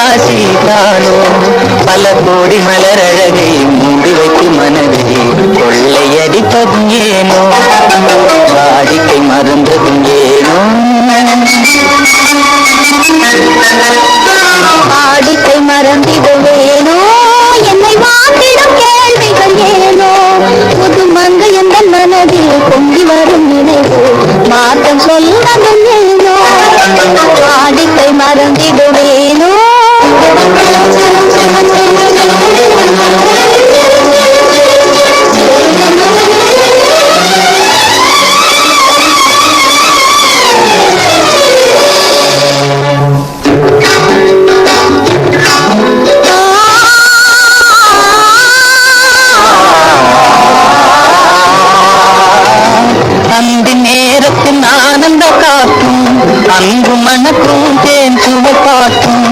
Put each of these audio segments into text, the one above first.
ஆசிதானோ? பல கோடி மலரழகை மூடி வைக்கும் மனதை கொள்ளையடிப்பதும் ஏனோ? வாடிக்கை மறந்ததும் ஏனோ? வாடிக்கை மறந்திடும் ஏனோ? என்னை வாங்கிடும் கேள்விகள் ஏனோ? புது மங்கை எந்த மனதில் பொங்கி வரும் நினைவு மாற்றம் சொல்வதும் ஏனோ? வாடிக்கை மறந்திடும் அன்பு மனக்கும் தேன் சுவை காட்டும்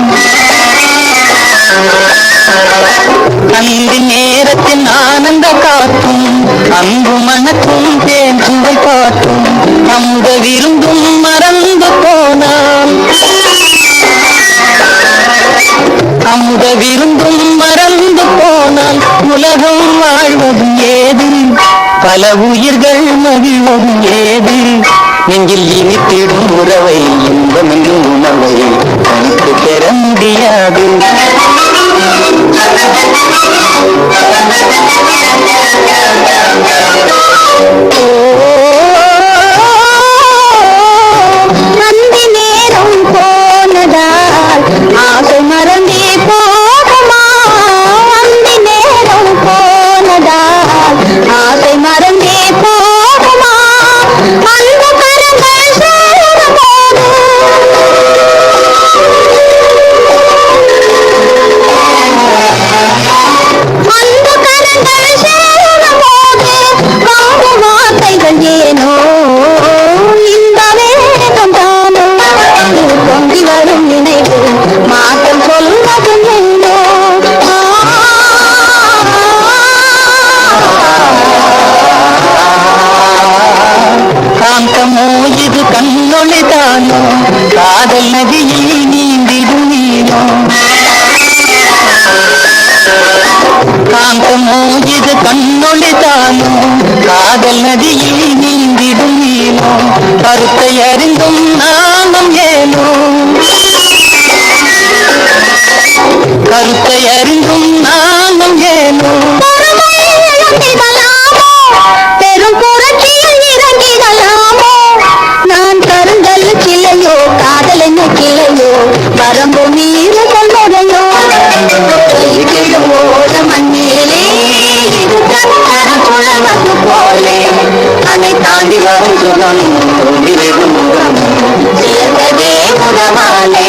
அந்த நேரத்தில் ஆனந்த காட்டும் அன்பு மனக்கும் தேன் சுவை காட்டும் அமுத விருந்தும் மறந்து போனால். அமுத விருந்தும் மறந்து போனால் உலகம் வாழ்வது ஏது? பல உயிர்கள் மகிழ்வது ஏது? நெஞ்சில் இனித்திடும் உறவை இன்பம் உணவை தனித்து பெற முடியாது. மறந்தே போகுமா? காதல் நதியில் நீந்திடும் நீனோ கருத்தை அறிந்தும் நாமம் ஏனோ கருத்தை அறிந்தும் நாமம் ஏனோ பெரும் புரட்சியில் இறங்கிடலாமோ? நான் கருங்கல் கிளையோ காதல் என்ன கிளையோ. வரம்பு நீ దేవదేవుల మాలే